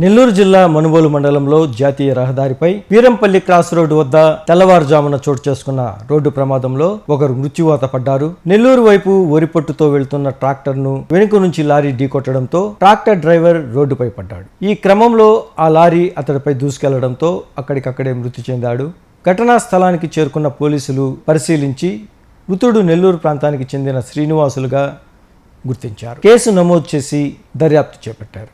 నెల్లూరు జిల్లా మనుబోలు మండలంలో జాతీయ రహదారిపై వీరంపల్లి క్రాస్ రోడ్డు వద్ద తెల్లవారుజామున చోటు చేసుకున్న రోడ్డు ప్రమాదంలో ఒకరు మృత్యువాత పడ్డారు. నెల్లూరు వైపు వరిపొట్టుతో వెళ్తున్న ట్రాక్టర్ను వెనుక నుంచి లారీ ఢీకొట్టడంతో ట్రాక్టర్ డ్రైవర్ రోడ్డుపై పడ్డాడు. ఈ క్రమంలో ఆ లారీ అతడిపై దూసుకెళ్ళడంతో అక్కడికక్కడే మృతి చెందాడు. ఘటనా స్థలానికి చేరుకున్న పోలీసులు పరిశీలించి మృతుడు నెల్లూరు ప్రాంతానికి చెందిన శ్రీనివాసులుగా గుర్తించారు. కేసు నమోదు చేసి దర్యాప్తు చేపట్టారు.